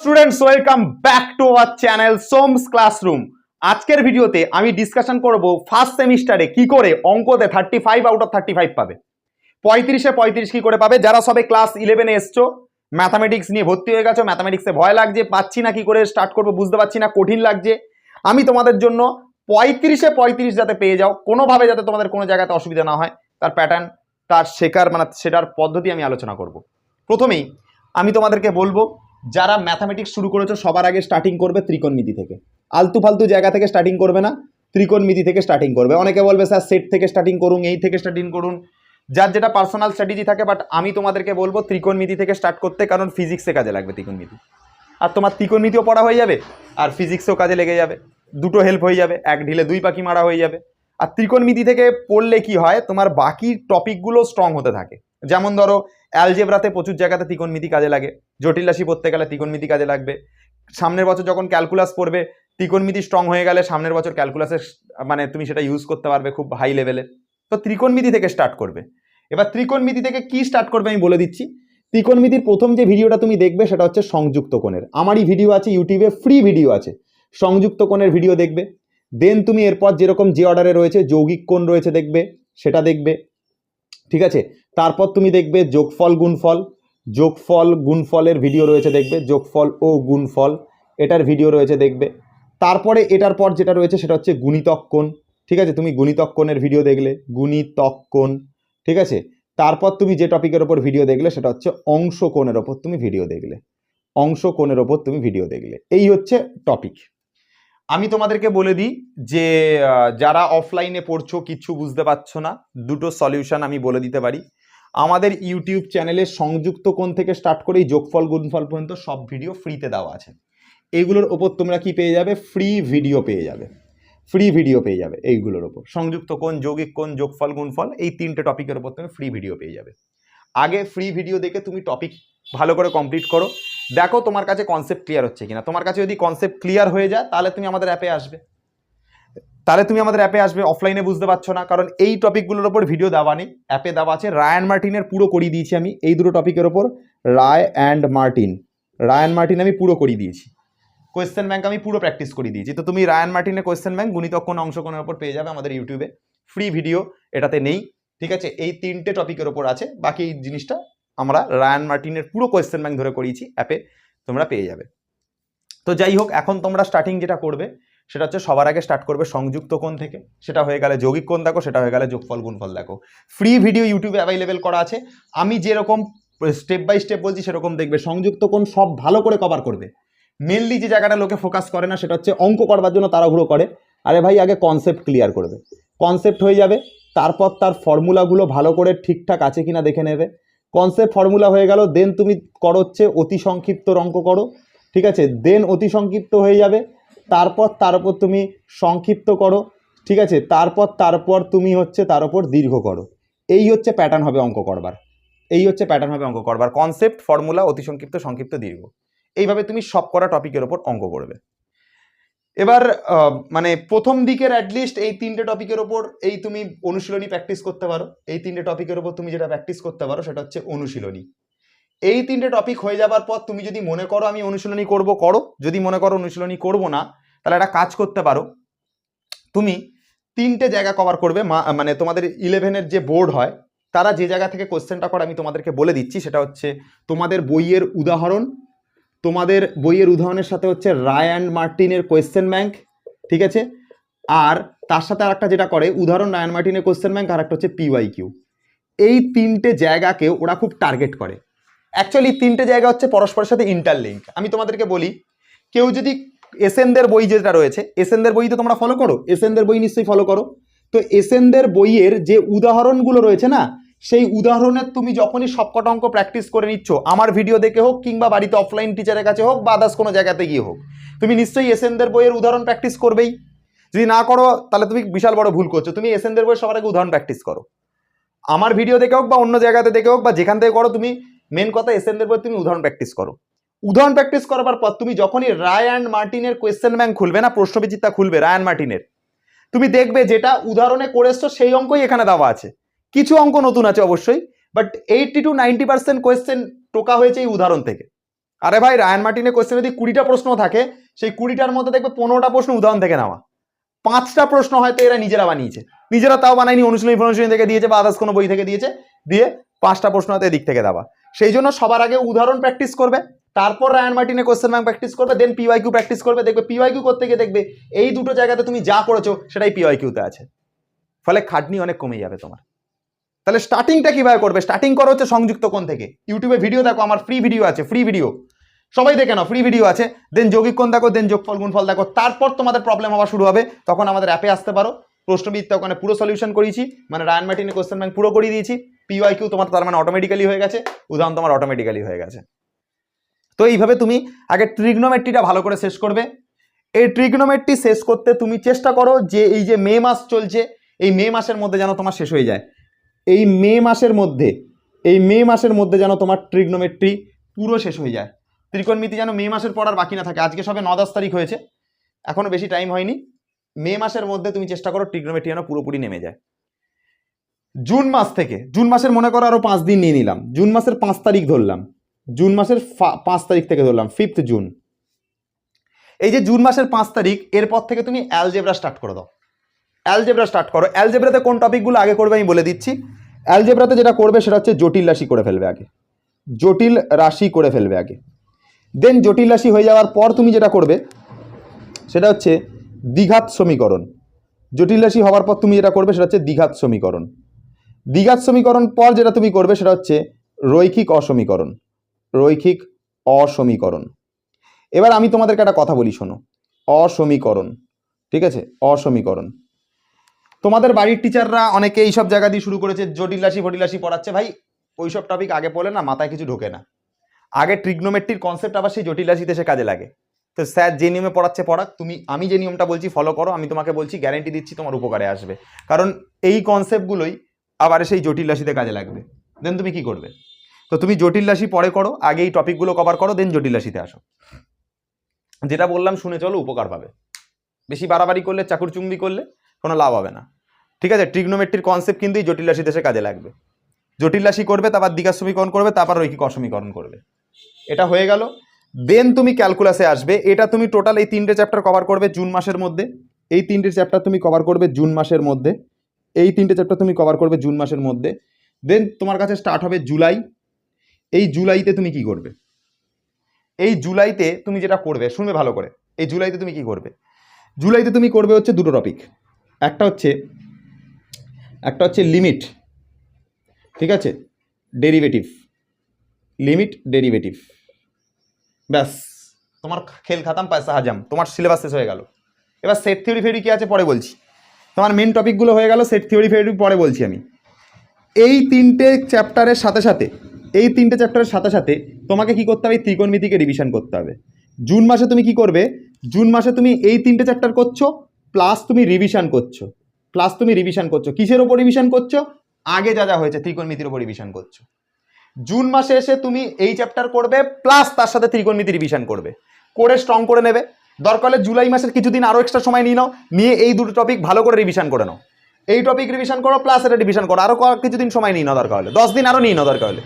Students welcome back to our channel সোমস classroom আজকের ভিডিওতে আমি ডিসকাশন করব ফার্স্ট সেমিস্টারে কি করে অঙ্কতে thirty five out of thirty five পাবে। পঁয়ত্রিশে পঁয়ত্রিশ কি করে পাবে? যারা সবে ক্লাস ইলেভেনে এসছো ম্যাথামেটিক্স নিয়ে ভর্তি হয়ে গেছো ম্যাথামেটিক্সে ভয় লাগছে, পাচ্ছি না কি করে স্টার্ট করব, বুঝতে পারছি না, কঠিন লাগছে। আমি তোমাদের জন্য পঁয়ত্রিশে পঁয়ত্রিশ যাতে পেয়ে যাও, কোনোভাবে যাতে তোমাদের কোনো জায়গাতে অসুবিধা না হয়, তার প্যাটার্ন তার শেখার মানে সেটার পদ্ধতি আমি আলোচনা করব। প্রথমেই আমি তোমাদেরকে বলব যারা ম্যাথামেটিক্স শুরু করেছ, সবার আগে স্টার্টিং করবে ত্রিকোণমিতি থেকে। আলতু ফালতু জায়গা থেকে স্টার্টিং করবে না, ত্রিকোণমিতি থেকে স্টার্টিং করবে। অনেকে বলবে, স্যার সেট থেকে স্টার্টিং করুন, এই থেকে স্টার্টিং করুন। যার যেটা পার্সোনাল স্ট্র্যাটেজি থাকে বাট আমি তোমাদেরকে বলব, ত্রিকোণমিতি থেকে স্টার্ট করতে কারণ ফিজিক্সে কাজে লাগবে ত্রিকোণমিতি। আর তোমার ত্রিকোণমিতিও পড়া হয়ে যাবে, আর ফিজিক্সেও কাজে লেগে যাবে। দুটো হেল্প হয়ে যাবে, এক ঢিলে দুই পাখি মারা হয়ে যাবে। আর ত্রিকোণমিতি থেকে পড়লে কি হয়, তোমার বাকি টপিকগুলো স্ট্রং হতে থাকে। যেমন ধরো অ্যালজেব্রাতে প্রচুর জায়গাতে ত্রিকোণমিতি কাজে লাগে, জটিল রাশি পড়তে গেলে ত্রিকোণমিতি কাজে লাগবে। সামনের বছর যখন ক্যালকুলাস পড়বে, ত্রিকোণমিতি স্ট্রং হয়ে গেলে সামনের বছর ক্যালকুলাসের মানে তুমি সেটা ইউজ করতে পারবে খুব হাই লেভেলে তো ত্রিকোণমিতি থেকে স্টার্ট করবে। এবার ত্রিকোণমিতি থেকে কি স্টার্ট করবে আমি বলে দিচ্ছি। ত্রিকোণমিতির প্রথম যে ভিডিওটা তুমি দেখবে সেটা হচ্ছে সংযুক্ত কোণের। আমারই ভিডিও আছে ইউটিউবে ফ্রি ভিডিও আছে। সংযুক্ত কোণের ভিডিও দেখবে। দেন তুমি এরপর যেরকম যে অর্ডারে রয়েছে, যৌগিক কোণ রয়েছে দেখবে, সেটা দেখবে। ঠিক আছে? তারপর তুমি দেখবে যোগফল, গুণফল। যোগফল, গুণফলের ভিডিও রয়েছে দেখবে। যোগফল ও গুণফল, এটার ভিডিও রয়েছে দেখবে। তারপরে এটার পর যেটা রয়েছে সেটা হচ্ছে গুণিতক কোণ। ঠিক আছে? তুমি গুণিতক কোণের ভিডিও দেখলে। গুণিতক কোণ। ঠিক আছে? তারপর তুমি যে টপিকের ওপর ভিডিও দেখলে সেটা হচ্ছে অংশ কোণের ওপর তুমি ভিডিও দেখলে। অংশ কোণের ওপর তুমি ভিডিও দেখলে। এই হচ্ছে টপিক আমি তোমাদেরকে বলে দিই যে যারা অফলাইনে পড়ছো, কিচ্ছু বুঝতে পারছ না, দুটো সলিউশন আমি বলে দিতে পারি। আমাদের ইউটিউব চ্যানেলে সংযুক্ত কোণ থেকে স্টার্ট করেই যোগফল, গুণফল পর্যন্ত সব ভিডিও ফ্রিতে দেওয়া আছে। এইগুলোর ওপর তোমরা কি পেয়ে যাবে? ফ্রি ভিডিও পেয়ে যাবে। ফ্রি ভিডিও পেয়ে যাবে এইগুলোর ওপর। সংযুক্ত কোণ, যৌগিক কোণ, যোগফল, গুণফল, এই তিনটে টপিকের ওপর তুমি ফ্রি ভিডিও পেয়ে যাবে। আগে ফ্রি ভিডিও দেখে তুমি টপিক ভালো করে কমপ্লিট করো। দেখো তোমার কাছে কনসেপ্ট ক্লিয়ার হচ্ছে কিনা। তোমার কাছে যদি কনসেপ্ট ক্লিয়ার হয়ে যায়, তাহলে তুমি আমাদের অ্যাপে আসবে। তাহলে তুমি আমাদের অ্যাপে আসবে অফলাইনে বুঝতে পারছ না, কারণ এই টপিকগুলোর ওপর ভিডিও দেওয়া নেই। অ্যাপে দেওয়া আছে রায়ান মার্টিনের পুরো করিয়ে দিয়েছি আমি। এই দুটো টপিকের ওপর Ray and Martin Ryan Martin আমি পুরো করিয়ে দিয়েছি। কোয়েশ্চেন ব্যাংক আমি পুরো প্র্যাকটিস করিয়ে দিয়েছি। তো তুমি রায়ান মার্টিনের কোয়েশ্চেন ব্যাংক গুণিতক কোন ওপর পেয়ে যাবে আমাদের ইউটিউবে ফ্রি ভিডিও এটাতে নেই। ঠিক আছে? এই তিনটে টপিকের ওপর আছে। বাকি জিনিসটা আমরা রায়ান মার্টিনের পুরো কোয়েশ্চেন ব্যাংক ধরে করিয়েছি অ্যাপে তোমরা পেয়ে যাবে। তো যাই হোক, এখন তোমরা স্টার্টিং যেটা করবে, সেটা হচ্ছে সবার আগে স্টার্ট করবে সংযুক্ত কোণ থেকে। সেটা হয়ে গেলে যৌগিক কোণ দেখো, সেটা হয়ে গেলে যোগফল, গুণফল দেখো। ফ্রি ভিডিও ইউটিউবে অ্যাভেলেবেল করা আছে। আমি যেরকম স্টেপ বাই স্টেপ বলছি, সেরকম দেখবে। সংযুক্ত কোণ সব ভালো করে কভার করবে। মেনলি যে জায়গাটা লোকে ফোকাস করে না, সেটা হচ্ছে অঙ্ক করবার জন্য তাড়াহুড়ো করে। আরে ভাই, আগে কনসেপ্ট ক্লিয়ার করবে কনসেপ্ট হয়ে যাবে। তারপর তার ফর্মুলাগুলো ভালো করে ঠিকঠাক আছে কিনা দেখে নেবে। কনসেপ্ট ফর্মুলা হয়ে গেল দেন তুমি করো হচ্ছে অতি সংক্ষিপ্ত অঙ্ক করো, ঠিক আছে? দেন অতি সংক্ষিপ্ত হয়ে যাবে, তারপর তার উপর তুমি সংক্ষিপ্ত করো, ঠিক আছে? তারপর তারপর তুমি হচ্ছে তার উপর দীর্ঘ করো। এই হচ্ছে প্যাটার্ন হবে অঙ্ক করবার। এই হচ্ছে প্যাটার্ন হবে অঙ্ক করবার। কনসেপ্ট ফর্মুলা অতি সংক্ষিপ্ত সংক্ষিপ্ত, দীর্ঘ। এইভাবে তুমি সব করা টপিকের ওপর অঙ্ক করবে। এবার মানে প্রথম দিকের অ্যাটলিস্ট এই তিনটে টপিকের ওপর এই তুমি অনুশীলনী প্র্যাকটিস করতে পারো। এই তিনটে টপিকের ওপর তুমি যেটা প্র্যাকটিস করতে পারো সেটা হচ্ছে অনুশীলনী। এই তিনটে টপিক হয়ে যাবার পর তুমি যদি মনে করো আমি অনুশীলনী করব, করো। যদি মনে করো অনুশীলনী করব না, তাহলে একটা কাজ করতে পারো। তুমি তিনটে জায়গা কভার করবে মানে তোমাদের ইলেভেনের যে বোর্ড হয়, তারা যে জায়গা থেকে কোশ্চেনটা করে আমি তোমাদেরকে বলে দিচ্ছি, সেটা হচ্ছে তোমাদের বইয়ের উদাহরণ তোমাদের বইয়ের উদাহরণের সাথে হচ্ছে রায় অ্যান্ড মার্টিনের কোয়েশ্চেন ব্যাংক, ঠিক আছে? আর তার সাথে আর একটা যেটা করে, উদাহরণ রায়ান মার্টিনের কোয়েশ্চেন ব্যাংক আর একটা হচ্ছে পিওয়াই কিউ এই তিনটে জায়গাকে ওরা খুব টার্গেট করে। অ্যাকচুয়ালি তিনটে জায়গা হচ্ছে পরস্পরের সাথে ইন্টারলিঙ্ক আমি তোমাদেরকে বলি, কেউ যদি এসেনদের বই যেটা রয়েছে এসেনদের বই তো তোমরা ফলো করো এসেনদের বই নিশ্চয়ই ফলো করো। তো এসেনদের বইয়ের যে উদাহরণগুলো রয়েছে না সেই উদাহরণের তুমি যখনই সবকটা অঙ্ক প্র্যাকটিস করে নিচ্ছ, আমার ভিডিও দেখে হোক কিংবা বাড়িতে অফলাইন টিচারের কাছে হোক বা আদার্স কোনো জায়গাতে গিয়ে হোক, তুমি নিশ্চয়ই এসেনদের বইয়ের উদাহরণ প্র্যাকটিস করবেই। যদি না করো, তাহলে তুমি বিশাল বড় ভুল করছ। তুমি এসেনদের বইয়ের সবার আগে উদাহরণ প্র্যাকটিস করো। আমার ভিডিও দেখে হোক বা অন্য জায়গাতে দেখে হোক বা যেখান থেকে করো, তুমি মেন কথা এসেনদের বই তুমি উদাহরণ প্র্যাকটিস করো। উদাহরণ প্র্যাকটিস করার পর তুমি যখনই রায় অ্যান্ড মার্টিনের কোয়েশ্চেন ব্যাংক খুলবে না, প্রশ্নবিচিত্রা খুলবে, রায় অ্যান্ড মার্টিনের, তুমি দেখবে যেটা উদাহরণে করেছ, সেই অঙ্কই এখানে দেওয়া আছে। কিছু অঙ্ক নতুন আছে অবশ্যই but eighty two ninety percent question টোকা হয়েছে এই উদাহরণ থেকে। আরে ভাই, রায়ান মার্টিনের কোশ্চেন যদি কুড়িটা প্রশ্ন থাকে, সেই কুড়িটার মধ্যে দেখবে পনেরোটা প্রশ্ন উদাহরণ থেকে নেওয়া। পাঁচটা প্রশ্ন হয়তো এরা নিজেরা বানিয়েছে। নিজেরা তাও বানায়নি, অনুশীলন ফনুশীলনী থেকে দিয়েছে বা আদার্স কোনো বই থেকে দিয়েছে, দিয়ে পাঁচটা প্রশ্ন হয়তো এদিক থেকে দেওয়া। সেই জন্য সবার আগে উদাহরণ প্র্যাকটিস করবে, তারপর রায়ান মার্টিনের কোশ্চেন ব্যাংক প্র্যাকটিস করবে দেন পিওয়াই কিউ প্র্যাকটিস করবে, দেখবে পিওয়াই কিউ করতে গিয়ে দেখবে এই দুটো জায়গাতে তুমি যা করেছ, সেটাই পিওয়াই কিউতে আছে। ফলে খাটনি অনেক কমে যাবে তোমার। তাহলে স্টার্টিংটা কীভাবে করবে? স্টার্টিং করো হচ্ছে সংযুক্ত কোণ থেকে। ইউটিউবে ভিডিও দেখো, আমার ফ্রি ভিডিও আছে ফ্রি ভিডিও সবাই দেখে নাও ফ্রি ভিডিও আছে। দেন যৌগিক দেখো দেন যোগফল, গুণফল দেখো। তারপর তোমাদের প্রবলেম হওয়া শুরু হবে। তখন আমাদের অ্যাপে আসতে পারো। প্রশ্নবিদটা ওখানে পুরো সলিউশন করিয়েছি মানে রায়ন মার্টিনের কোশ্চেন ব্যাংক পুরো করিয়ে দিয়েছি। পিওয়াই কিউ তোমার তার মানে অটোমেটিক্যালি হয়ে গেছে। উদাহরণ তোমার অটোমেটিক্যালি হয়ে গেছে। তো এইভাবে তুমি আগে ট্রিগনোমেট্রিটা ভালো করে শেষ করবে। এই ট্রিগনোমেট্রি শেষ করতে তুমি চেষ্টা করো যে এই যে মে মাস চলছে, এই মে মাসের মধ্যে যেন তোমার শেষ হয়ে যায়। এই মে মাসের মধ্যে, এই মে মাসের মধ্যে যেন তোমার ট্রিগনোমেট্রি পুরো শেষ হয়ে যায়। ত্রিকোণমিতি যেন মে মাসের পর আর বাকি না থাকে। আজকে সবে ন দশ তারিখ হয়েছে এখনও বেশি টাইম হয়নি। মে মাসের মধ্যে তুমি চেষ্টা করো ট্রিগনোমেট্রি যেন পুরোপুরি নেমে যায়। জুন মাস থেকে, জুন মাসের মনে করো আরও পাঁচ দিন নিয়ে নিলাম। জুন মাসের পাঁচ তারিখ ধরলাম। জুন মাসের পাঁচ তারিখ থেকে ধরলাম ফিফথ জুন। এই যে জুন মাসের পাঁচ তারিখ, এরপর থেকে তুমি অ্যালজেব্রা স্টার্ট করে দাও। অ্যালজেব্রা স্টার্ট করো। অ্যালজেব্রাতে কোন টপিকগুলো আগে করবে আমি বলে দিচ্ছি। অ্যালজেব্রাতে যেটা করবে সেটা হচ্ছে জটিল রাশি করে ফেলবে আগে। জটিল রাশি করে ফেলবে আগে। দেন জটিল রাশি হয়ে যাওয়ার পর তুমি যেটা করবে, সেটা হচ্ছে দ্বিঘাত সমীকরণ। জটিল রাশি হওয়ার পর তুমি যেটা করবে, সেটা হচ্ছে দ্বিঘাত সমীকরণ। দ্বিঘাত সমীকরণ পর যেটা তুমি করবে, সেটা হচ্ছে রৈখিক অসমীকরণ। রৈখিক অসমীকরণ। এবার আমি তোমাদেরকে একটা কথা বলি, শোনো। অসমীকরণ। ঠিক আছে? অসমীকরণ। তোমাদের বাড়ির টিচাররা অনেকে এইসব জায়গা দিয়ে শুরু করেছে জটিল রাশি পড়াচ্ছে। ভাই, ওইসব টপিক আগে পড়লে না মাথায় কিছু ঢোকে না। আগে ট্রিগনোমেট্রির কনসেপ্ট আবার সেই জটিল রাশিতে সে কাজে লাগে। তো স্যার যে নিয়মে পড়াচ্ছে, পড়াক। তুমি, আমি যে নিয়মটা বলছি ফলো করো। আমি তোমাকে বলছি গ্যারেন্টি দিচ্ছি তোমার উপকারে আসবে। কারণ এই কনসেপ্টগুলোই আবার সেই জটিল রাশিতে কাজে লাগবে। দেন তুমি কি করবে? তো তুমি জটিল রাশি পরে করো, আগে এই টপিকগুলো কভার করো দেন জটিল রাশিতে আসো। যেটা বললাম, শুনে চলো, উপকার পাবে। বেশি বাড়াবাড়ি করলে চাকুর চুম্বি করলে কোনো লাভ হবে না। ঠিক আছে? ট্রিগনোমেট্রির কনসেপ্ট কিন্তু এই জটিল রাশিতে সে কাজে লাগবে। জটিল রাশি করবে, তারপর দ্বিঘাত সমীকরণ করবে, তারপর রৈখিক অসমীকরণ করবে। এটা হয়ে গেল। দেন তুমি ক্যালকুলাসে আসবে। এটা তুমি টোটাল এই তিনটে চ্যাপ্টার কভার করবে জুন মাসের মধ্যে। এই তিনটে চ্যাপ্টার তুমি কভার করবে জুন মাসের মধ্যে। এই তিনটে চ্যাপ্টার তুমি কভার করবে জুন মাসের মধ্যে। দেন তোমার কাছে স্টার্ট হবে জুলাই। এই জুলাইতে তুমি কি করবে? এই জুলাইতে তুমি যেটা করবে, শুনবে ভালো করে। এই জুলাইতে তুমি কি করবে? জুলাইতে তুমি করবে হচ্ছে দুটো টপিক একটা হচ্ছে একটা হচ্ছে লিমিট ঠিক আছে? ডেরিভেটিভ লিমিট ডেরিভেটিভ ব্যাস। তোমার খেল খাতাম, পয়সা হাজাম, তোমার সিলেবাস শেষ হয়ে গেল। এবার সেট থিওরি ফেরি কী আছে পরে বলছি। তোমার মেন টপিকগুলো হয়ে গেল সেট থিওরি ফেরি পরে বলছি আমি। এই তিনটে চ্যাপ্টারের সাথে সাথে, এই তিনটে চ্যাপ্টারের সাথে সাথে তোমাকে কি করতে হবে? ত্রিকোণমিতিকে রিভিশন করতে হবে। জুন মাসে তুমি কি করবে? জুন মাসে তুমি এই তিনটে চ্যাপ্টার করছ প্লাস তুমি রিভিশন করছ। প্লাস তুমি রিভিশন করছ। কিসের ওপর রিভিশন করছ? আগে যা যা হয়েছে ত্রিকোণমিতির ওপর রিভিশন করছ। জুন মাসে এসে তুমি এই চ্যাপ্টার করবে প্লাস তার সাথে ত্রিকোণমিতি রিভিশন করবে। করে স্ট্রং করে নেবে। দরকার হলে জুলাই মাসের কিছুদিন আরও এক্সট্রা সময় নিয়ে নাও। নিয়ে এই দুটো টপিক ভালো করে রিভিশন করে নাও। এই টপিক রিভিশন করো প্লাস এটা রিভিশন করো। আরও কিছুদিন সময় নিয়ে নাও দরকার হলে। দশ দিন আরও নিয়ে নাও দরকার হলে।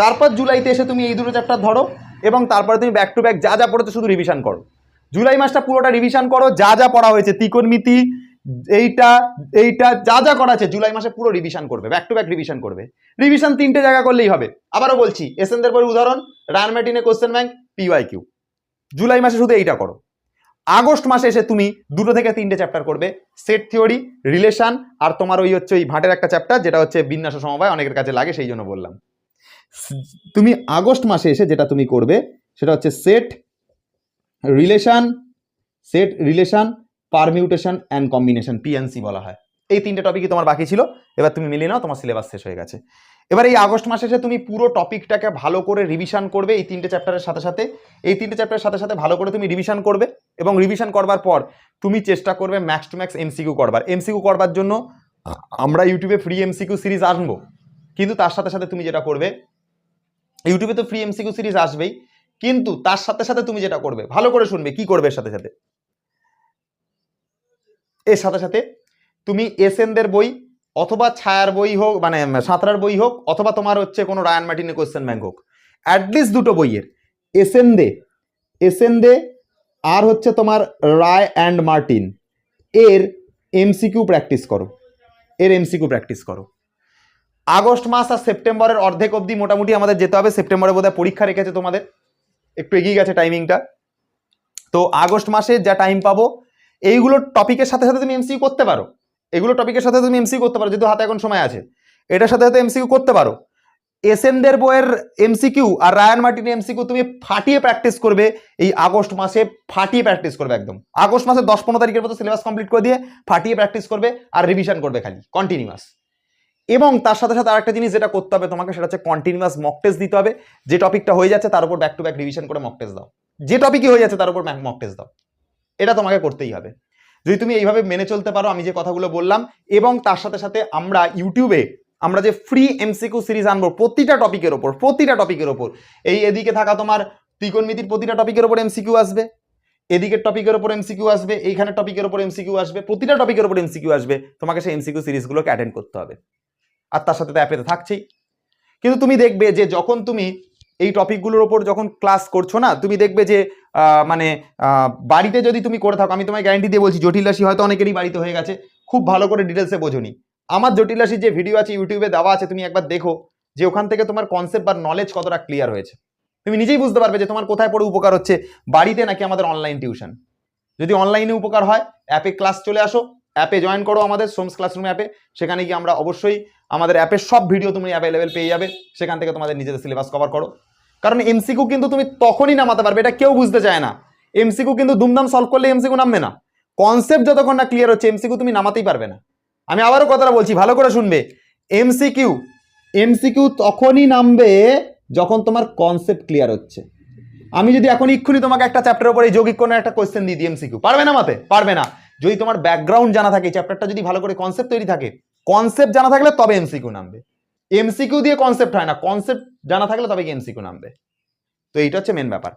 তারপর জুলাইতে এসে তুমি এই দুটো চ্যাপ্টার ধরো এবং তারপরে তুমি ব্যাক টু ব্যাক যা যা পড়েছো শুধু রিভিশন করো। জুলাই মাসটা পুরোটা রিভিশন করো, যা যা পড়া হয়েছে ত্রিকোণমিতি এইটা এইটা, যা যা করা আছে, জুলাই মাসে পুরো রিভিশন করবে ব্যাক টু ব্যাক রিভিশন করবে। রিভিশন তিনটে জায়গা করলেই হবে। আবারও বলছি এসএনদের পরে উদাহরণ রানম্যাটিনে question bank P Y Q July মাসে শুধু এইটা করো। আগস্ট মাসে এসে তুমি দুটো থেকে তিনটে চ্যাপ্টার করবে সেট থিওরি রিলেশন আর তোমার ওই হচ্ছে ওই ভাটের একটা চ্যাপ্টার যেটা হচ্ছে বিন্যাস সমবায়, অনেকের কাছে লাগে, সেই জন্য বললাম। তুমি আগস্ট মাসে এসে যেটা তুমি করবে, সেটা হচ্ছে set relation set relation permutation and combination P N C বলা হয়। এই তিনটে টপিকই তোমার বাকি ছিল, এবার তুমি মিলিয়ে নাও, তোমার সিলেবাস শেষ হয়ে গেছে। এবার এই আগস্ট মাসে এসে তুমি পুরো টপিকটাকে ভালো করে রিভিশন করবে এই তিনটে চ্যাপ্টারের সাথে সাথে। এই তিনটে চ্যাপ্টারের সাথে সাথে ভালো করে তুমি রিভিশন করবে এবং রিভিশন করবার পর তুমি চেষ্টা করবে ম্যাক্স টু ম্যাক্স এমসিকিউ করবার। এমসিকিউ করবার জন্য আমরা ইউটিউবে ফ্রি এমসিকিউ সিরিজ আনব। কিন্তু তার সাথে সাথে তুমি যেটা করবে ইউটিউবে তো ফ্রি এমসিকিউ সিরিজ আসবেই। কিন্তু তার সাথে সাথে তুমি যেটা করবে, ভালো করে শুনবে কি করবে সাথে সাথে। এর সাথে সাথে তুমি এসএনদের বই অথবা ছায়ার বই হোক মানে সাঁতরার বই হোক, অথবা তোমার হচ্ছে কোনো রায়ান মার্টিনের কোয়েশ্চেন ব্যাংক হোক অ্যাটলিস্ট দুটো বইয়ের এসেন্দে এসেন্দে আর হচ্ছে তোমার রায় অ্যান্ড মার্টিন এর এমসিকিউ প্র্যাকটিস করো, এর এমসিকিউ প্র্যাকটিস করো। আগস্ট মাস আর সেপ্টেম্বরের অর্ধেক অবধি মোটামুটি আমাদের যেতে হবে সেপ্টেম্বরে বোধহয় পরীক্ষা রেখেছে তোমাদের। একটু এগিয়ে গেছে টাইমিংটা তো আগস্ট মাসে যা টাইম পাবো, এইগুলো টপিকের সাথে সাথে তুমি এমসিকিউ করতে পারো। এগুলো টপিকের সাথে তুমি এমসিকিউ করতে পারো, যেহেতু হাতে এখন সময় আছে। এটার সাথে সাথে এমসিকিউ করতে পারো। এসএনদের বইয়ের এমসিকিউ আর রায়ান মার্টিনের এমসিকিউ তুমি ফাটিয়ে প্র্যাকটিস করবে, এই আগস্ট মাসে ফাটিয়ে প্র্যাকটিস করবে একদম। আগস্ট মাসে দশ পনেরো তারিখের মতো সিলেবাস কমপ্লিট করে দিয়ে ফাটিয়ে প্র্যাকটিস করবে আর রিভিশন করবে খালি কন্টিনিউয়াস এবং তার সাথে সাথে আরেকটা জিনিস যেটা করতে হবে তোমাকে, সেটা হচ্ছে কন্টিনিউয়াস মক টেস্ট দিতে হবে। যে টপিকটা হয়ে যাচ্ছে, তার উপর ব্যাক টু ব্যাক রিভিশন করে মক টেস্ট দাও। যে টপিকই হয়ে যাচ্ছে, তার উপর মক টেস্ট দাও। এটা তোমাকে করতেই হবে। যদি তুমি এইভাবে মেনে চলতে পারো, আমি যে কথাগুলো বললাম, এবং তার সাথে সাথে আমরা ইউটিউবে আমরা যে ফ্রি এমসিকিউ সিরিজ আনব, প্রতিটা টপিকের ওপর, প্রতিটা টপিকের ওপর, এই এদিকে থাকা তোমার ত্রিকোণমিতির প্রতিটা টপিকের ওপর এমসিকিউ আসবে, এদিকের টপিকের ওপর এমসিকিউ আসবে এইখানে টপিকের ওপর এমসিকিউ আসবে, প্রতিটা টপিকের ওপর এমসিকিউ আসবে, তোমাকে সেই এমসিকিউ সিরিজগুলোকে অ্যাটেন্ড করতে হবে। আর তার সাথে তো অ্যাপেতে থাকছেই। কিন্তু তুমি দেখবে যে যখন তুমি এই টপিকগুলোর ওপর যখন ক্লাস করছ না, তুমি দেখবে যে মানে বাড়িতে যদি তুমি করে থাকো, আমি তোমায় গ্যারান্টি দিয়ে বলছি, জটিল রাশি হয়তো অনেকেরই বাড়িতে হয়ে গেছে, খুব ভালো করে ডিটেলসে বোঝনি। আমার জটিল রাশির যে ভিডিও আছে ইউটিউবে দেওয়া আছে, তুমি একবার দেখো যে ওখান থেকে তোমার কনসেপ্ট বা নলেজ কতটা ক্লিয়ার হয়েছে। তুমি নিজেই বুঝতে পারবে যে তোমার কোথায় পড়ে উপকার হচ্ছে, বাড়িতে নাকি আমাদের অনলাইন টিউশন যদি অনলাইনে উপকার হয় অ্যাপে ক্লাস চলে আসো অ্যাপে জয়েন করো আমাদের সোমস ক্লাসরুম অ্যাপে। সেখানে গিয়ে আমরা অবশ্যই আমাদের অ্যাপের সব ভিডিও তুমি অ্যাভেলেবেল পেয়ে যাবে। সেখান থেকে তোমাদের নিজেদের সিলেবাস কভার করো। কারণ এমসিকিউ কিন্তু তুমি তখনই নামাতে পারবে, এটা কেউ বুঝতে চায় না। এমসিকিউ কিন্তু দুমদাম সলভ করলে এমসিকিউ নামবে না। কনসেপ্ট যতক্ষণ না ক্লিয়ার হচ্ছে এমসিকিউ তুমি নামাতেই পারবে না। আমি আবারও কথাটা বলছি, ভালো করে শুনবে। এমসিকিউ এমসিকিউ তখনই নামবে যখন তোমার কনসেপ্ট ক্লিয়ার হচ্ছে। আমি যদি এখন এক্ষুনি তোমাকে একটা চ্যাপ্টারের উপরে যৌগিক কোনো একটা কোয়েশ্চেন দিয়ে দিই এমসিকিউ পারবে না মাতে পারবে না। যদি তোমার ব্যাকগ্রাউন্ড জানা থাকে চ্যাপ্টারটা যদি ভালো করে কনসেপ্ট তৈরি থাকে কনসেপ্ট জানা থাকলে তবে এমসিকিউ নামবে। এমসিকিউ দিয়ে কনসেপ্ট হয় না কনসেপ্ট জানা থাকলে তবে এমসিকিউ নামবে। তো এইটা হচ্ছে মেন ব্যাপার।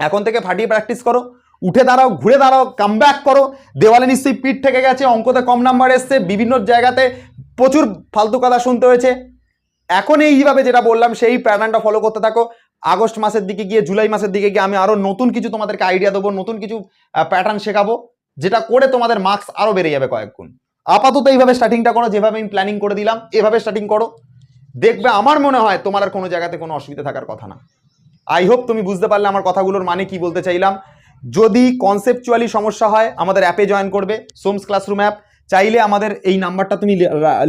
এখন থেকে ফাটিয়ে প্র্যাকটিস করো, উঠে দাঁড়াও, ঘুরে দাঁড়াও কাম ব্যাক করো। দেওয়ালে নিশ্চয়ই পিঠ থেকে গেছে, অঙ্কতে কম নাম্বার এসছে, বিভিন্ন জায়গাতে প্রচুর ফালতু কথা শুনতে হয়েছে। এখন এইভাবে যেটা বললাম, সেই প্যাটার্নটা ফলো করতে থাকো। আগস্ট মাসের দিকে গিয়ে, জুলাই মাসের দিকে গিয়ে আমি আরও নতুন কিছু তোমাদেরকে আইডিয়া দেবো, নতুন কিছু প্যাটার্ন শেখাবো। যেটা করে তোমাদের মার্কস আরও বেড়ে যাবে কয়েক গুণ আপাতত এইভাবে স্টার্টিংটা করো, যেভাবে আমি প্ল্যানিং করে দিলাম, এভাবে স্টার্টিং করো। দেখবে আমার মনে হয় তোমার আর কোনো জায়গাতে কোনো অসুবিধা থাকার কথা না। আই হোপ তুমি বুঝতে পারলে আমার কথাগুলোর মানে কি বলতে চাইলাম। যদি কনসেপচুয়ালি সমস্যা হয়, আমাদের অ্যাপে জয়েন করবে সোমস ক্লাসরুম অ্যাপ চাইলে আমাদের এই নাম্বারটা তুমি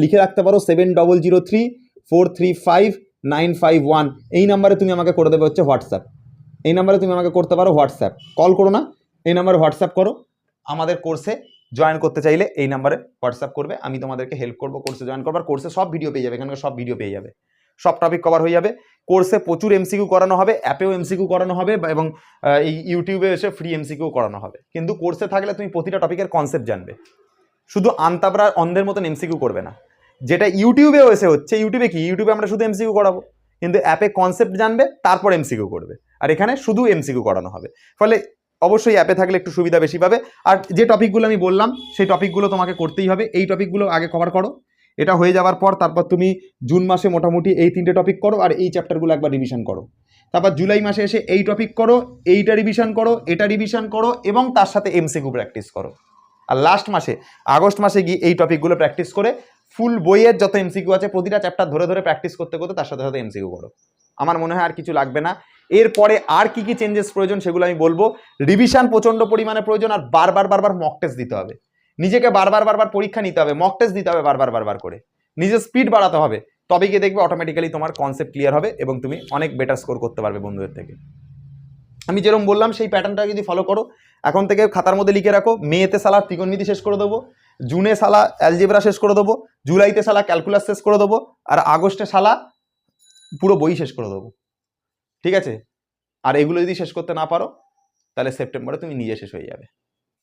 লিখে রাখতে পারো seven double zero three four three five nine five one এই নাম্বারে তুমি আমাকে করে দেবে হচ্ছে হোয়াটসঅ্যাপ এই নাম্বারে তুমি আমাকে করতে পারো হোয়াটসঅ্যাপ কল করো না, এই নাম্বারে হোয়াটসঅ্যাপ করো। আমাদের কোর্সে জয়েন করতে চাইলে এই নাম্বারে হোয়াটসঅ্যাপ করবে। আমি তোমাদেরকে হেল্প করব কোর্সে জয়েন করবার। কোর্সে সব ভিডিও পেয়ে যাবে। এখানকার সব ভিডিও পেয়ে যাবে। সব টপিক কভার হয়ে যাবে। কোর্সে প্রচুর এমসিকিউ করানো হবে। অ্যাপেও এমসিকিউ করানো হবে এবং এই ইউটিউবে এসে ফ্রি এমসিকিউ করানো হবে। কিন্তু কোর্সে থাকলে তুমি প্রতিটা টপিকের কনসেপ্ট জানবে। শুধু আন্তাবরা অন্ধের মতন এমসিকিউ করবে না। যেটা ইউটিউবেও এসে হচ্ছে। ইউটিউবে কি? ইউটিউবে আমরা শুধু এমসিকিউ করাবো। কিন্তু অ্যাপে কনসেপ্ট জানবে, তারপর এমসিকিউ করবে। আর এখানে শুধু এমসিকিউ করানো হবে। ফলে অবশ্যই অ্যাপে থাকলে একটু সুবিধা বেশি পাবে। আর যে টপিকগুলো আমি বললাম, সেই টপিকগুলো তোমাকে করতেই হবে। এই টপিকগুলো আগে কভার করো। এটা হয়ে যাওয়ার পর তারপর তুমি জুন মাসে মোটামুটি এই তিনটে টপিক করো আর এই চ্যাপ্টারগুলো একবার রিভিশন করো। তারপর জুলাই মাসে এসে এই টপিক করো, এইটা রিভিশন করো, এটা রিভিশন করো এবং তার সাথে এমসিকিউ প্র্যাকটিস করো। আর লাস্ট মাসে, আগস্ট মাসে গিয়ে এই টপিকগুলো প্র্যাকটিস করে ফুল বইয়ের যত এমসিকিউ আছে, প্রতিটা চ্যাপ্টার ধরে ধরে প্র্যাকটিস করতে করতে তার সাথে সাথে এমসিকিউ করো। আমার মনে হয় আর কিছু লাগবে না। এরপরে আর কি কি চেঞ্জেস প্রয়োজন সেগুলো আমি বলব। রিভিশন প্রচণ্ড পরিমাণে প্রয়োজন আর বারবার বারবার মক টেস্ট দিতে হবে। নিজেকে বারবার বারবার পরীক্ষা নিতে হবে মক টেস্ট দিতে হবে বারবার বারবার করে। নিজের স্পিড বাড়াতে হবে তবে গিয়ে দেখবে অটোমেটিক্যালি তোমার কনসেপ্ট ক্লিয়ার হবে এবং তুমি অনেক বেটার স্কোর করতে পারবে বন্ধুদের থেকে। আমি যেরকম বললাম, সেই প্যাটার্নটা যদি ফলো করো, এখন থেকে খাতার মধ্যে লিখে রাখো মেয়েতে সালা ত্রিকোণমিতি শেষ করে দেবো, জুনে সালা অ্যালজেব্রা শেষ করে দেবো, জুলাইতে সালা ক্যালকুলাস শেষ করে দেবো, আর আগস্টে সালা পুরো বই শেষ করে দেবো। ঠিক আছে? আর এগুলো যদি শেষ করতে না পারো, তাহলে সেপ্টেম্বরে তুমি নিজে শেষ হয়ে যাবে।